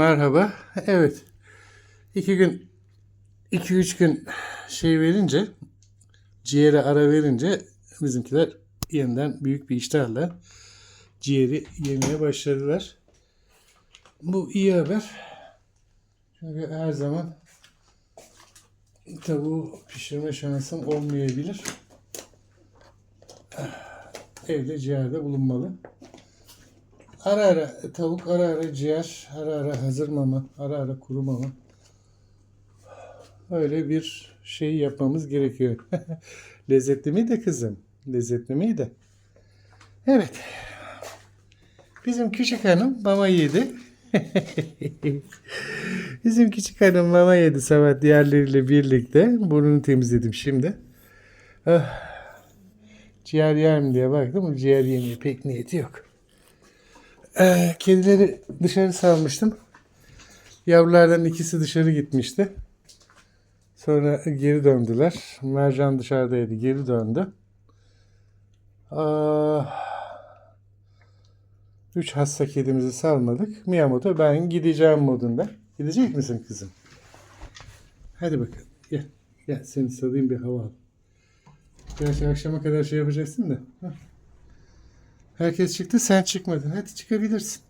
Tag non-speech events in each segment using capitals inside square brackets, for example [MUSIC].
Merhaba. Evet. İki gün, iki üç gün şey verince, ciğere ara verince bizimkiler yeniden büyük bir iştahla ciğeri yemeye başladılar. Bu iyi haber. Çünkü her zaman tavuğu pişirme şansım olmayabilir. Evde ciğerde bulunmalı. Ara ara tavuk, ara ara ciğer, ara ara hazır mama, ara ara kuru mama. Öyle bir şey yapmamız gerekiyor. [LAUGHS] Lezzetli miydi kızım? Lezzetli miydi? Evet. Bizim küçük hanım mama yedi. [LAUGHS] Bizim küçük hanım mama yedi sabah diğerleriyle birlikte. Burnunu temizledim şimdi. Ah. Ciğer yer mi diye baktım. Ciğer yemeye pek niyeti yok. Ee, kedileri dışarı salmıştım. Yavrulardan ikisi dışarı gitmişti. Sonra geri döndüler. Mercan dışarıdaydı. Geri döndü. Aa, üç hasta kedimizi salmadık. Miyamoto ben gideceğim modunda. Gidecek misin kızım? Hadi bakalım. Gel. Gel seni salayım bir hava al. Gerçi akşama kadar şey yapacaksın da. Hah. Herkes çıktı sen çıkmadın. Hadi çıkabilirsin.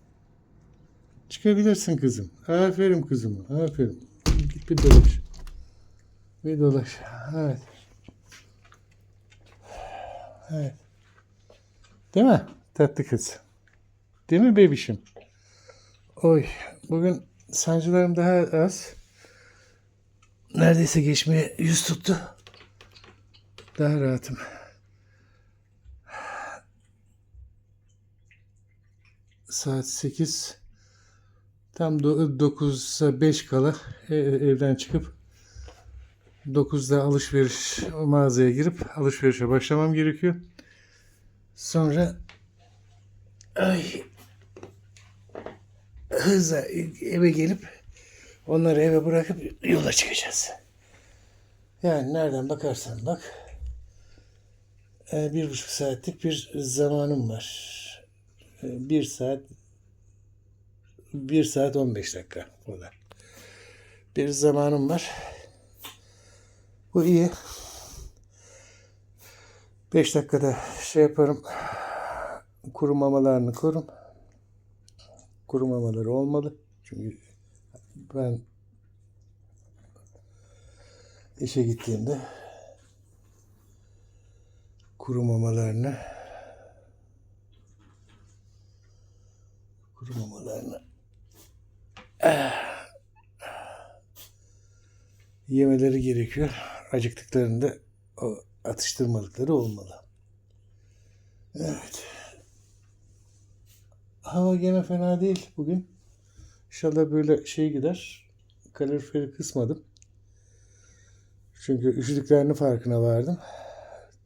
Çıkabilirsin kızım. Aferin kızım. Aferin. Git bir dolaş. Bir dolaş. Evet. Evet. Değil mi? Tatlı kız. Değil mi bebişim? Oy. Bugün sancılarım daha az. Neredeyse geçmeye yüz tuttu. Daha rahatım. Saat 8. Tam 9'a 5 kala e- evden çıkıp 9'da alışveriş mağazaya girip alışverişe başlamam gerekiyor. Sonra ay hızla eve gelip onları eve bırakıp yola çıkacağız. Yani nereden bakarsan bak e, bir buçuk saatlik bir zamanım var. E, Bir saat bir saat 15 dakika da. Bir zamanım var. Bu iyi. 5 dakikada şey yaparım. Kuru mamalarını kurum. Kuru mamaları olmalı. Çünkü ben işe gittiğimde kuru mamalarını kuru mamalarını ah, yemeleri gerekiyor. Acıktıklarında o atıştırmalıkları olmalı. Evet. Hava gene fena değil bugün. İnşallah böyle şey gider. Kaloriferi kısmadım. Çünkü üşüdüklerinin farkına vardım.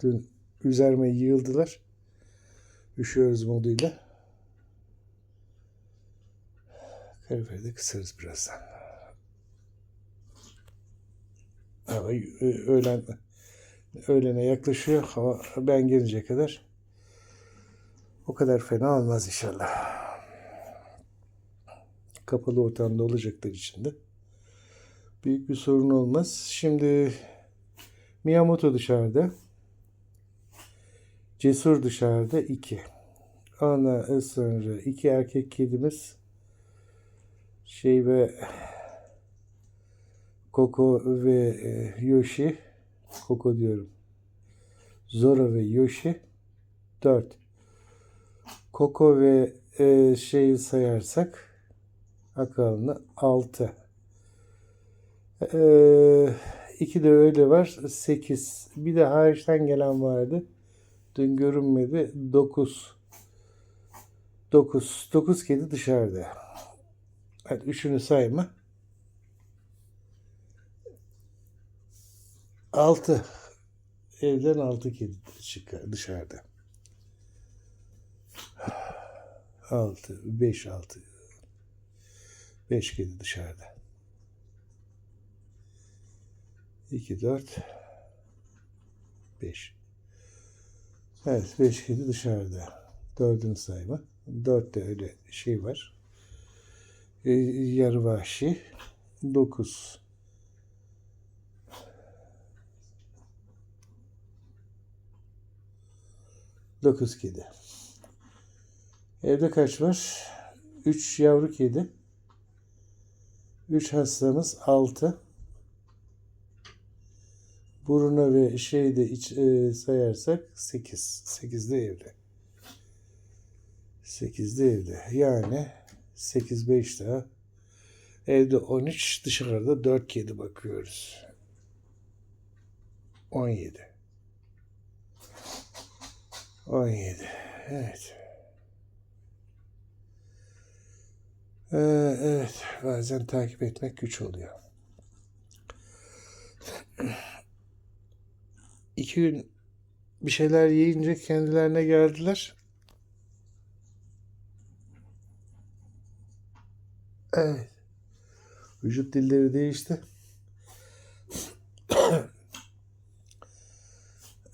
Dün üzerime yığıldılar. Üşüyoruz moduyla. Kaloriferi de kısarız birazdan. Hava ö- öğlen öğlene yaklaşıyor. Hava ben gelince kadar o kadar fena olmaz inşallah. Kapalı ortamda olacaklar içinde. Büyük bir sorun olmaz. Şimdi Miyamoto dışarıda. Cesur dışarıda iki. Ondan sonra iki erkek kedimiz şey ve Koko ve e, Yoshi Koko diyorum. Zora ve Yoshi 4. Koko ve e, şeyi sayarsak Akalını 6. Ee, iki de öyle var. 8. Bir de hariçten gelen vardı. Dün görünmedi. 9. 9. 9 kedi dışarıda. Hadi üçünü sayma. 6. Evden 6 kedi çıkar dışarıda. 6, 5, 6. 5 kedi dışarıda. 2, 4, 5. Evet 5 kedi dışarıda. Dördüncü sayma. 4 de öyle şey var. E, yarı vahşi 9 9 kedi. Evde kaç var? 3 yavru kedi. 3 hastamız 6. Bruno ve şey de iç, e, sayarsak 8. 8 de evde. 8 de evde. Yani 8 5 daha. Evde 13 dışarıda 4 kedi bakıyoruz. 17. 17. Evet. Ee, evet. Bazen takip etmek güç oluyor. İki gün bir şeyler yiyince kendilerine geldiler. Evet. Vücut dilleri değişti.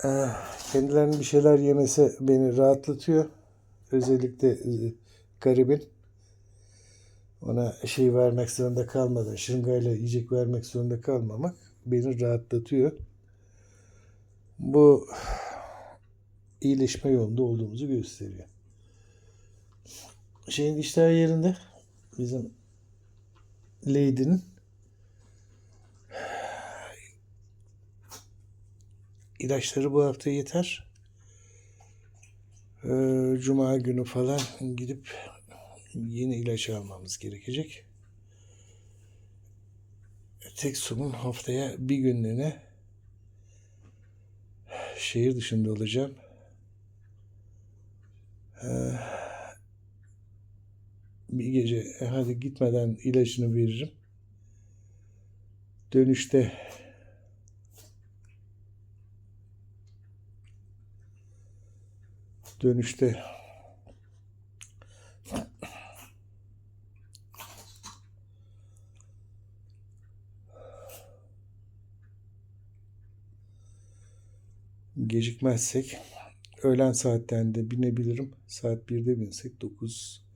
Ah, [COUGHS] Kendilerinin bir şeyler yemesi beni rahatlatıyor. Özellikle e, garibin. Ona şey vermek zorunda kalmadan, şırıngayla yiyecek vermek zorunda kalmamak beni rahatlatıyor. Bu [SIGHS] iyileşme yolunda olduğumuzu gösteriyor. Şeyin işler yerinde bizim Lady'nin ilaçları bu hafta yeter. Ee, Cuma günü falan gidip yeni ilaç almamız gerekecek. Tek sumum haftaya bir günlüğüne şehir dışında olacağım. Ee, bir gece e, hadi gitmeden ilacını veririm. Dönüşte dönüşte gecikmezsek öğlen saatlerinde binebilirim. Saat 1'de binsek 9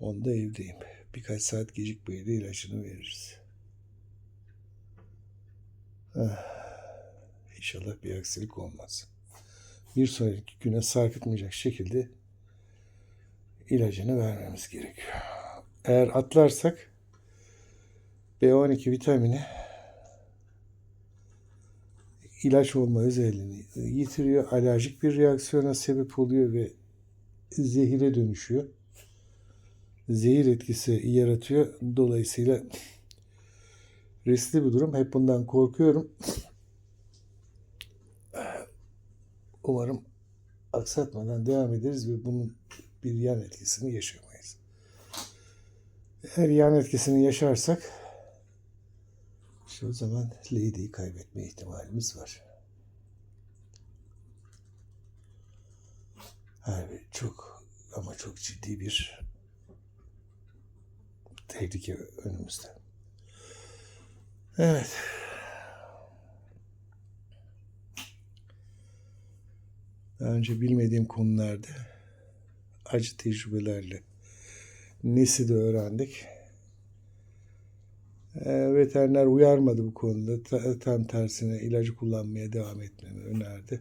10'da evdeyim. Birkaç saat gecikmeyle ilacını veririz. Ah, İnşallah bir aksilik olmaz. Bir sonraki güne sarkıtmayacak şekilde ilacını vermemiz gerekiyor. Eğer atlarsak B12 vitamini ilaç olma özelliğini yitiriyor. Alerjik bir reaksiyona sebep oluyor ve zehire dönüşüyor. Zehir etkisi yaratıyor. Dolayısıyla riskli bir durum. Hep bundan korkuyorum. Umarım aksatmadan devam ederiz ve bunun bir yan etkisini yaşamayız. Eğer yan etkisini yaşarsak işte o zaman Lady'yi kaybetme ihtimalimiz var. Harbi çok ama çok ciddi bir tehlike önümüzde. Evet. Daha önce bilmediğim konularda acı tecrübelerle nesi de öğrendik. E, veteriner uyarmadı bu konuda. Ta- tam tersine ilacı kullanmaya devam etmemi önerdi.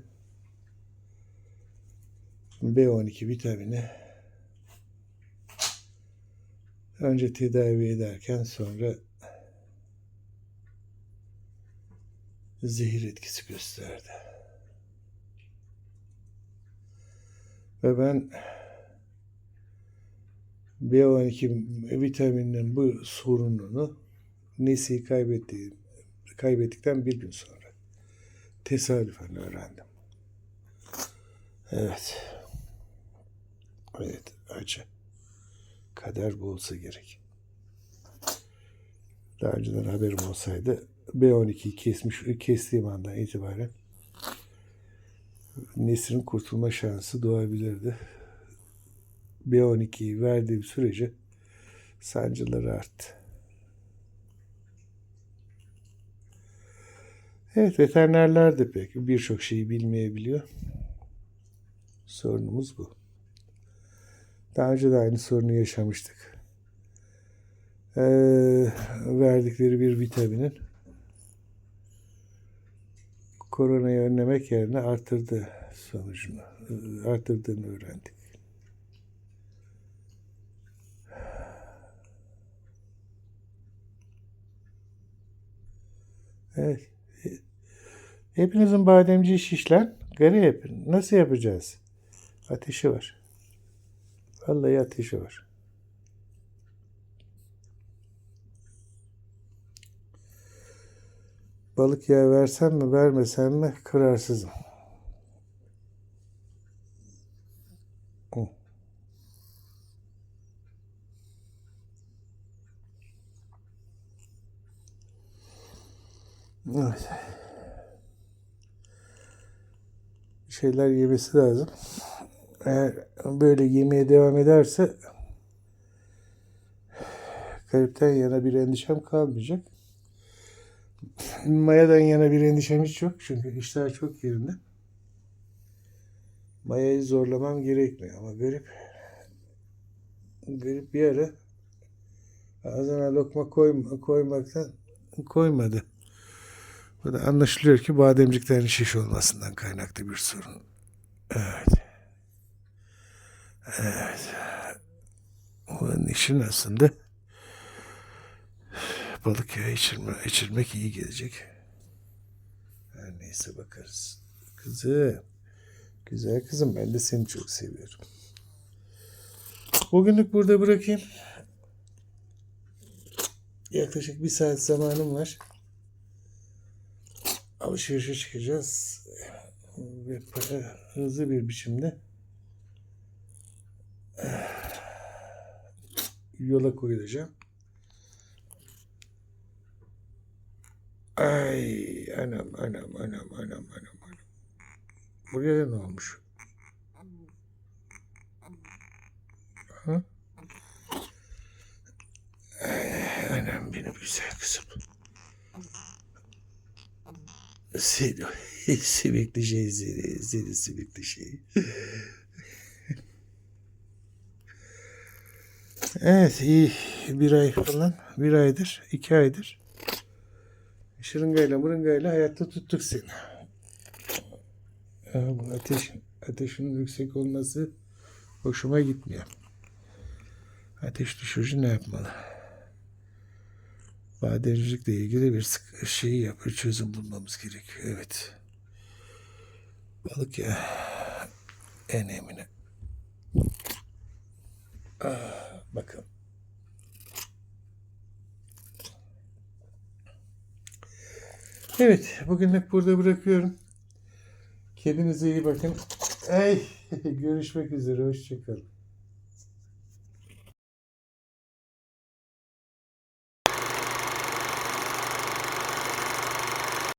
B12 vitamini önce tedavi ederken sonra zehir etkisi gösterdi. Ve ben B12 vitamininin bu sorununu Nesi'yi kaybettiğim, kaybettikten bir gün sonra tesadüfen öğrendim. Evet. Evet, acı. Kader bu olsa gerek. Daha önceden haberim olsaydı B12'yi kesmiş, kestiğim andan itibaren Nesrin kurtulma şansı doğabilirdi. B12'yi verdiğim sürece sancıları arttı. Evet veterinerler de pek birçok şeyi bilmeyebiliyor. Sorunumuz bu. Daha önce de aynı sorunu yaşamıştık. Ee, verdikleri bir vitaminin koronayı önlemek yerine artırdı sonucunu, e, artırdığını öğrendik. Evet. Hepinizin bademci şişlen. Gari yapın. Nasıl yapacağız? Ateşi var. Vallahi ateşi var. Balık yağı versem mi vermesem mi kararsızım. Evet. Bir şeyler yemesi lazım. Eğer böyle yemeye devam ederse garipten yana bir endişem kalmayacak. Maya'dan yana bir endişem hiç yok. Çünkü işler çok yerinde. Maya'yı zorlamam gerekmiyor ama garip garip bir ara ağzına lokma koyma, koymaktan koymadı. Bu da anlaşılıyor ki bademciklerin şiş olmasından kaynaklı bir sorun. Evet. Evet. Onun işin aslında balık yağı içirme, içirmek iyi gelecek. Her neyse bakarız. Kızım. Güzel kızım ben de seni çok seviyorum. Bugünlük burada bırakayım. Yaklaşık bir saat zamanım var. Alışverişe çıkacağız. Ve para hızlı bir biçimde [SIGHS] yola koyulacağım. Ay anam anam anam anam anam anam. Buraya ne olmuş? Ha? Ay, anam benim güzel kızım. Seni, [LAUGHS] sivikli şey seni, seni sivikli şey. Evet iyi bir ay falan bir aydır iki aydır şırıngayla mırıngayla hayatta tuttuk seni. Bu ateş, ateşin yüksek olması hoşuma gitmiyor. Ateş düşürücü ne yapmalı? Bademcilikle ilgili bir şey yapar çözüm bulmamız gerekiyor. Evet. Balık ya en emine. Ah, bakın. Evet, bugünlük burada bırakıyorum. Kendinize iyi bakın. Ey, [LAUGHS] görüşmek üzere, hoşçakalın.